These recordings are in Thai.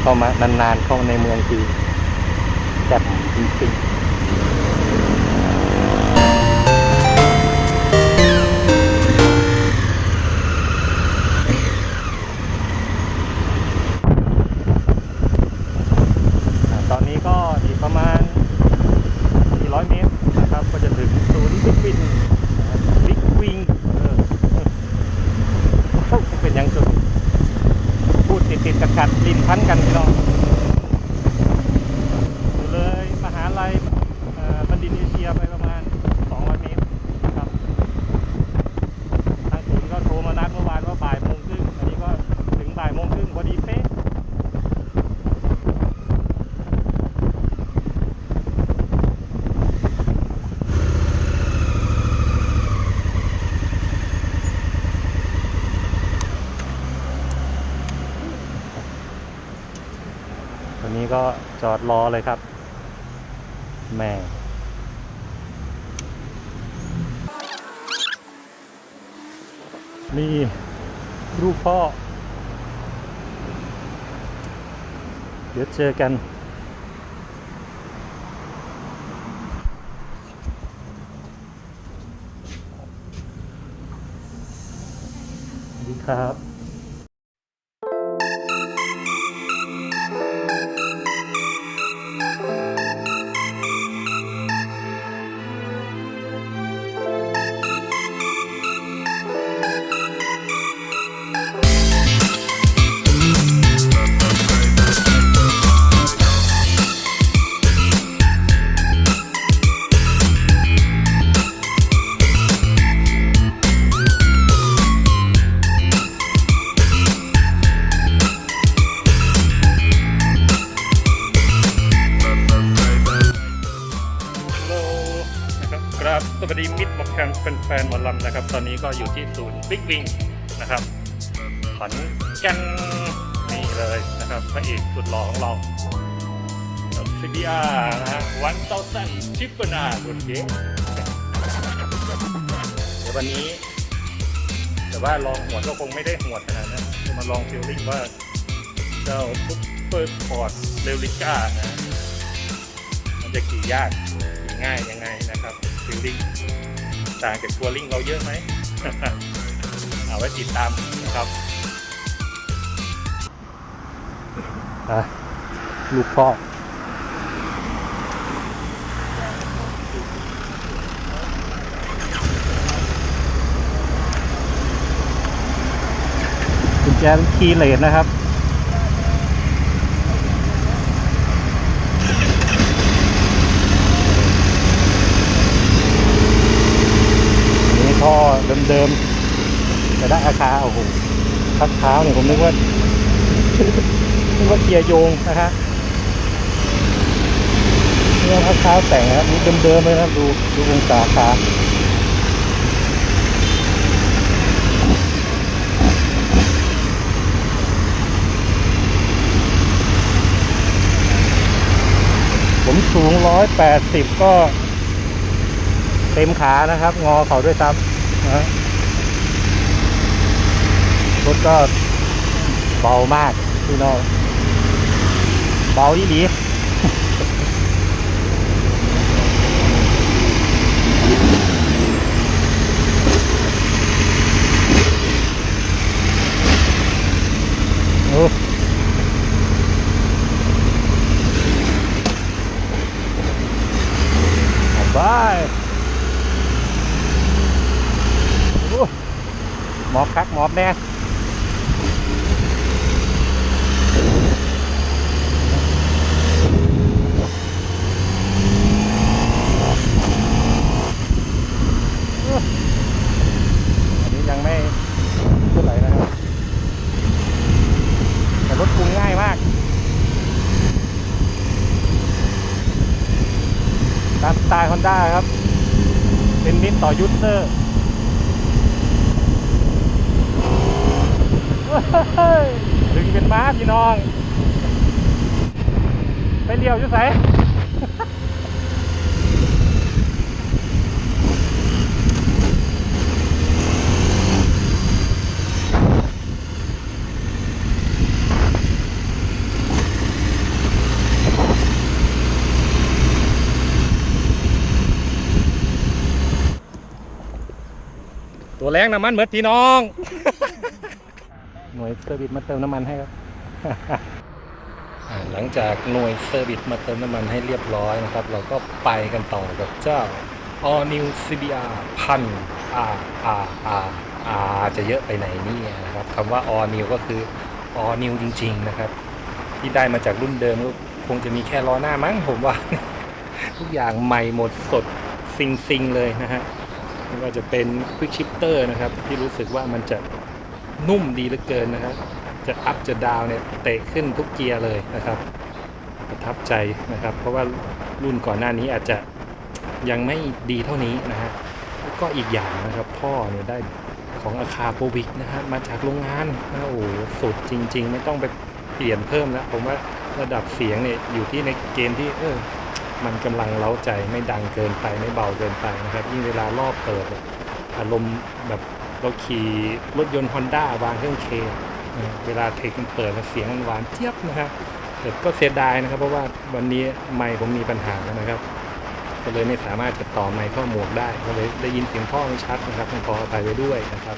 เข้ามานานๆเข้าในเมืองทีแจ่มจริงๆอ่าตอนนี้ก็อีกประมาณ 400 เมตรนะครับ ก็จะถึงศูนย์บิ๊กวินบิ๊กวิงเป็นยังสุด พูดติดติดๆกัดกัดๆลิ้นพันกันพี่น้องอยู่เลยมหาลัยเอ่อบัณฑิตเอเชียไปประมาณ 200 เมตรนะครับทางศูนย์ก็โทรมานัดเมื่อวานว่าบ่ายโมงครึ่งอันนี้ก็ถึงบ่ายโมงครึ่งพอดีเป๊ะ ตอนนี้ก็จ อดรอเลยครับ แม่นี่รูปพ่อ เดี๋ยวเจอกันสวัสดีครับ วัสดีมิตรหมอแคมป็นแฟนๆหมอลำนะครับ ตอนนี้ก็อยู่ที่ศูนย์บิ๊กวิงนะครับขอนแก่นนี่เลยนะครับพระเอกสุดหล่อของเราซิบีอาร์นะฮะวันเต้าสั้นชิปเปอร์นาบนเก๊เดี๋ยววันนี้ แต่ว่าลองหวดก็คงไม่ได้หวดขนาดนั้นจะมาลองฟิลลิ่งว่าเจ้าซุปเปอร์สปอร์ตเรลิก้านะมันจะขี่ยากขี่ง่ายยังไงนะ ฟิลลิ่งต่างจากทัวริงเราเยอะไหมเอาไว้ติดตามนะครับลูกพ่อกุญแจคีย์เลสนะครับ อันนี้ท่อ เดิมๆแต่ได้อาคาโอ้โหพักเท้าเนี่ยผมนึกว่านึกว่าเกียร์โยงนะฮะนี่ว่าพักเท้าแต่งนะครับนี่เดิมๆเลยนะครับดูดูองศาขาผมสูงร้อยแปดสิบก็เต็มขานะครับ งอเขาด้วยซ้ำ นะรถก็เบามากพี่น้องเบาอีหลีโอ้บายโอ้ห หมอบคักหมอบแน่อันนี้ยังไม่เท่าไหร่นะครับแต่รถปรุงง่ายมากตามสไตล์ฮอนด้าครับ เป็นมิตรต่อยูเซอร์ ดึงเป็นม้าพี่น้อง ไปเลี้ยวอยู่ไสตัวแรงน้ำมันเหมือนพี่น้อง หน่วยเซอร์วิสมาเติมน้ำมันให้ครับหลังจากหน่วยเซอร์วิสมาเติมน้ำมันให้เรียบร้อยนะครับ เราก็ไปกันต่อกับเจ้า All New CBR พัน R R R R จะเยอะไปไหนนี่นะครับคำว่า All New ก็คือ All New จริง ๆ นะครับ ที่ได้มาจากรุ่นเดิมก็คงจะมีแค่ล้อหน้ามั้งผมว่า ทุกอย่างใหม่หมดสดซิงซิงๆเลยนะฮะไม่ว่าจะเป็น Quick Shifter นะครับ ที่รู้สึกว่ามันจะ นุ่มดีเหลือเกินนะครับจะอัพจะดาวเนี่ยเตะขึ้นทุกเกียร์เลยนะครับ ประทับใจนะครับ เพราะว่ารุ่นก่อนหน้านี้อาจจะยังไม่ดีเท่านี้นะฮะแล้วก็อีกอย่างนะครับท่อเนี่ยได้ของอาคาโปวิกนะฮะมาจากโรงงานนะโอ้โหสุดจริง ๆ ไม่ต้องไปเปลี่ยนเพิ่มแล้วผมว่าระดับเสียงเนี่ยอยู่ที่ในเกณฑ์ที่เออมันกำลังเล้าใจไม่ดังเกินไปไม่เบาเกินไปนะครับยิ่งเวลารอบเปิดอารมณ์แบบ เราขี่รถยนต์ฮอนด้าวางเครื่องเคเวลาเทคมันเปิดแล้วเสียงมันหวานเจี๊ยบนะครับแต่ก็เสียดายนะครับ เพราะว่าวันนี้ไมค์ผมมีปัญหานะครับ ก็เลยไม่สามารถจะต่อไมค์ข้าหมวกได้ ก็เลยได้ยินเสียงพ่อไม่ชัดนะครับต้องขออภัยไว้ด้วยนะครับ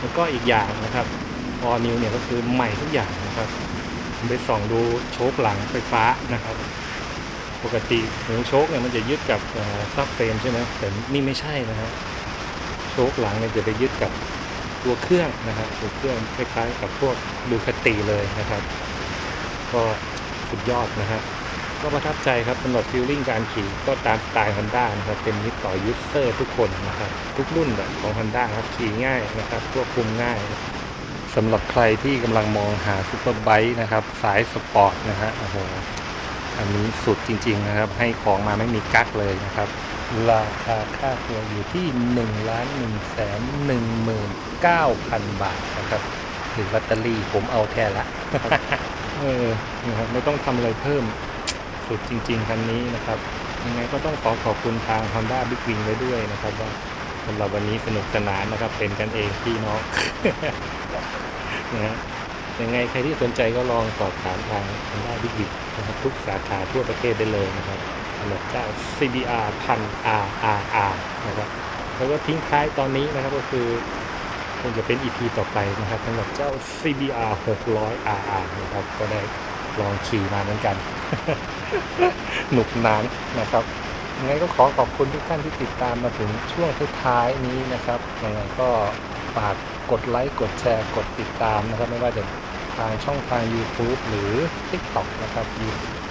แล้วก็อีกอย่างนะครับออนิวเนี่ยก็คือใหม่ทุกอย่างนะครับผมไปส่องดูโชคหลังไฟฟ้านะครับ ปกติหัวโชคเนี่ยมันจะยึดกับซับเฟรมใช่ไหมแต่นี่ไม่ใช่นะครับ ชคหลังเนี่ยจะไปยึดกับตัวเครื่องนะครับตัวเครื่องคล้ายๆกับพวกดูคติเลยนะครับ ก็สุดยอดนะฮะก็ประทับใจครับสำหรับฟิลลิ่งการขี่ก็ตามสไตล์ Honda นะครับเป็นมิตรต่อยูเซอร์ทุกคนนะครับทุกรุ่นแบบของ Honda ครับขี่ง่ายนะครับควบคุมง่ายสำหรับใครที่กำลังมองหาซูเปอร์ไบค์นะครับสายสปอร์ตนะฮะโอ้โหอันนี้สุดจริง ๆ นะครับ ให้ของมาไม่มีกั๊กเลยนะครับ ราคาค่าตัวอยู่ที่1ล้าน1แสน1หมื่น9,000 บาทนะครับถือลอตเตอรี่ผมเอาแทนละเออนะครับไม่ต้องทำอะไรเพิ่มสุดจริง ๆ คันนี้นะครับยังไงก็ต้องขอขอบคุณทาง Honda Big Wing ไว้ด้วยนะครับว่าสำหรับวันนี้สนุกสนานนะครับ เป็นกันเองพี่น้องนะฮะยังไงใครที่สนใจก็ลองสอบถามทาง Honda Big Wing นะครับทุกสาขาทั่วประเทศได้เลยนะครับ สำหรับเจ้า CBR พัน RRR นะครับแล้วก็ทิ้งท้ายตอนนี้นะครับก็คือคงจะเป็น EP ต่อไปนะครับสำหรับเจ้า CBR 600 RR นะครับก็ได้ลองขี่มาเหมือนกัน หนุกนานนะครับยังไงก็ขอขอบคุณทุกท่านที่ติดตามมาถึงช่วงท้ายนี้นะครับยังไงก็ฝากกดไลค์กดแชร์กดติดตามนะครับ ไม่ว่าจะทางช่องทาง YouTube หรือ TikTok นะครับ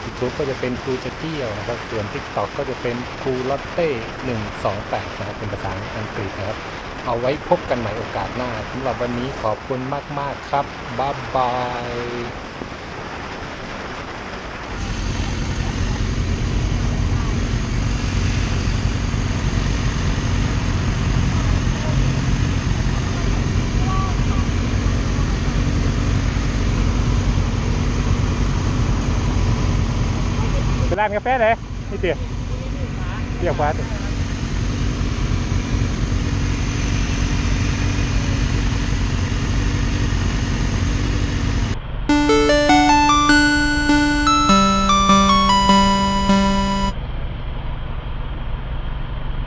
ยูทูบก็จะเป็นครูจะเที่ยวนะครับ ส่วน TikTok ก็จะเป็นครูลอตเต้หนึ่งสองแปดนะครับ เป็นภาษาอังกฤษนะครับ เอาไว้พบกันใหม่โอกาสหน้าสำหรับวันนี้ขอบคุณมาก ๆ ครับ บ๊ายบาย ร้านกาแฟเลยนี่เตี๋ยเตี๋ยขวา